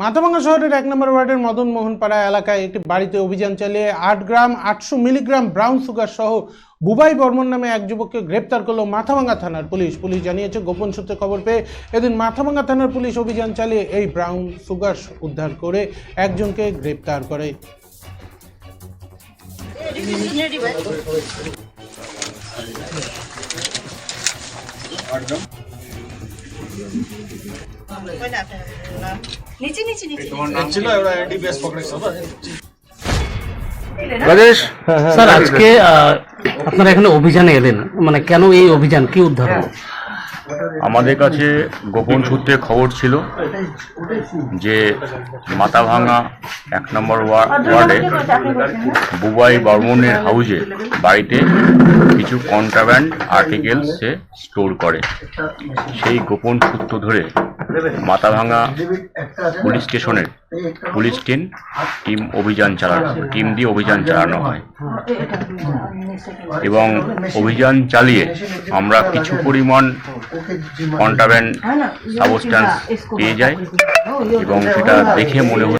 মাথাভাঙ্গা শহরের এক নম্বর ওয়ার্ডের মদন মোহনপাড়া এলাকায় একটি বাড়িতে অভিযান চালিয়ে আট গ্রাম, আটশো মিলিগ্রাম ব্রাউন সুগার সহ বুবাই বর্মন নামে এক যুবককে গ্রেপ্তার করল মাথাভাঙ্গা থানার পুলিশ। পুলিশ জানিয়েছে, গোপন সূত্রে খবর পেয়ে এদিন মাথাভাঙ্গা থানার পুলিশ অভিযান চালিয়ে এই ব্রাউন সুগার উদ্ধার করে একজনকে গ্রেপ্তার করে। নিচে রাজেশ স্যার আজকে আহ, আপনারা এখানে অভিযানে এলেন। মানে কেন এই অভিযান? কি উদ্ধার? আমাদের কাছে গোপন সূত্রে খবর ছিল যে মাথাভাঙা এক নম্বর ওয়া- ওয়ার্ডে বুবাই বর্মনের হাউজে বাড়িতে কিছু কন্ট্রাব্যান্ড আর্টিকেল সে স্টোর করে। সেই গোপন সূত্র ধরে মাথাভাঙা পুলিশ স্টেশনের পুলিশ টিম টিম অভিযান চালানো টিম দিয়ে অভিযান চালানো হয়। এবং অভিযান চালিয়ে আমরা কিছু পরিমাণ কন্ট্রাব্যান্ড সাবস্ট্যান্স পেয়ে যাই এবং সেটা দেখে মনে হয়